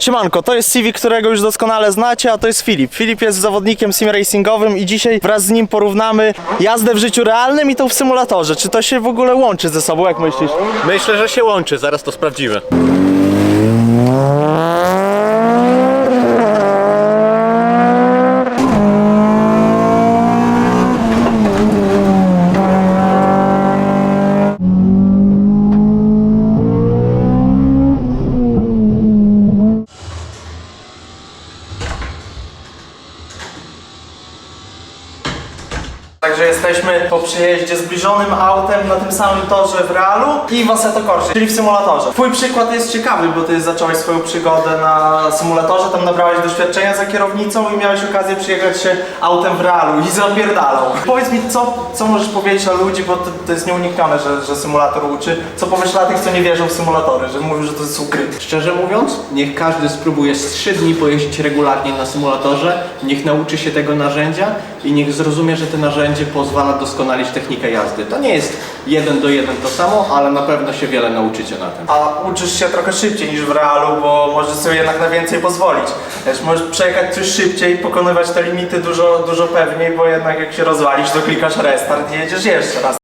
Siemanko, to jest Civic, którego już doskonale znacie, a to jest Filip. Filip jest zawodnikiem sim racingowym i dzisiaj wraz z nim porównamy jazdę w życiu realnym i tą w symulatorze. Czy to się w ogóle łączy ze sobą, jak myślisz? Myślę, że się łączy, zaraz to sprawdzimy. Także jesteśmy po przyjeździe zbliżonym autem na tym samym torze w realu i w Assetto Corsa, czyli w symulatorze. Twój przykład jest ciekawy, bo ty zacząłeś swoją przygodę na symulatorze, tam nabrałeś doświadczenia za kierownicą i miałeś okazję przyjechać się autem w realu i zapierdalał. Powiedz mi, co, co możesz powiedzieć na ludzi, bo to, to jest nieuniknione, że, że symulator uczy. Co powiesz dla tych, co nie wierzą w symulatory, że mówią, że to jest ukryte. Szczerze mówiąc, niech każdy spróbuje z 3 dni pojeździć regularnie na symulatorze, niech nauczy się tego narzędzia i niech zrozumie, że to narzędzie pozwala doskonalić technikę jazdy. To nie jest jeden do jeden to samo, ale na pewno się wiele nauczycie na tym. A uczysz się trochę szybciej niż w realu, bo możesz sobie jednak na więcej pozwolić. Wiesz, możesz przejechać coś szybciej, pokonywać te limity dużo, dużo pewniej, bo jednak jak się rozwalisz, to klikasz restart i jedziesz jeszcze raz.